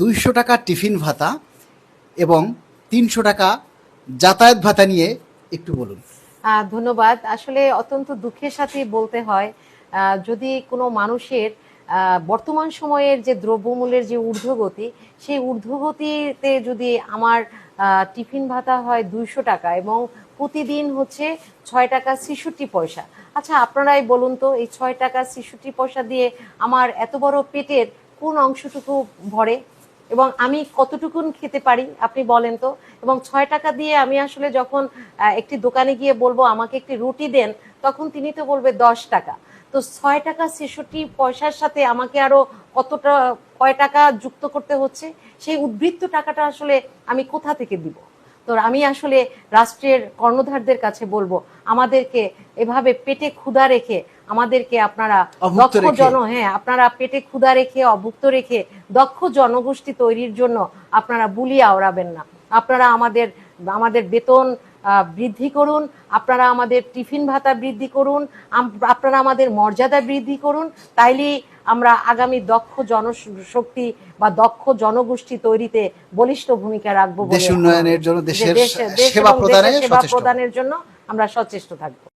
দুইশো টাকা টিফিন ভাতা এবং তিনশো টাকা যাতায়াত ভাতা নিয়ে একটু বলুন। ধন্যবাদ। আসলে অত্যন্ত দুঃখের সাথে বলতে হয় যদি কোনো মানুষের বর্তমান সময়ের যে দ্রব্যমূল্যের যে ঊর্ধ্বগতি, সেই ঊর্ধ্বগতিতে যদি আমার টিফিন ভাতা হয় দুইশো টাকা এবং প্রতিদিন হচ্ছে ছয় টাকা ছেষট্টি পয়সা। আচ্ছা আপনারাই বলুন তো, এই ছয় টাকা ছেষট্টি পয়সা দিয়ে আমার এত বড় পেটের কোন অংশটুকু ভরে? এবং আমি কতটুকুন খেতে পারি, আপনি বলেন তো। এবং ছয় টাকা দিয়ে আমি আসলে যখন একটি দোকানে গিয়ে বলব, আমাকে একটি রুটি দেন, তখন তিনি তো বলবে দশ টাকা। তো ছয় টাকা ছেষট্টি পয়সার সাথে আমাকে আরও কতটা, কয় টাকা যুক্ত করতে হচ্ছে? সেই উদ্বৃত্ত টাকাটা আসলে আমি কোথা থেকে দিব? তো আমি আসলে রাষ্ট্রের কর্ণধারদের কাছে বলব আমাদেরকে এভাবে পেটে ক্ষুধা রেখে আমাদেরকে আপনারা দক্ষ জন হ্যাঁ আপনারা পেটে ক্ষুধা রেখে অভুক্ত রেখে দক্ষ জনগোষ্ঠী তৈরির জন্য আপনারা বুলি আওড়াবেন না। আপনারা আমাদের আমাদের বেতন বৃদ্ধি করুন আপনারা আমাদের টিফিন ভাতা বৃদ্ধি করুন আপনারা আমাদের মর্যাদা বৃদ্ধি করুন তাইলেই আমরা আগামী দক্ষ জনশক্তি বা দক্ষ জনগোষ্ঠী তৈরিতে বলিষ্ঠ ভূমিকা রাখব দেশ উন্নয়নের জন্য দেশের দেশ- দেশ সেবা। প্রদানের জন্য আমরা সচেষ্ট থাকব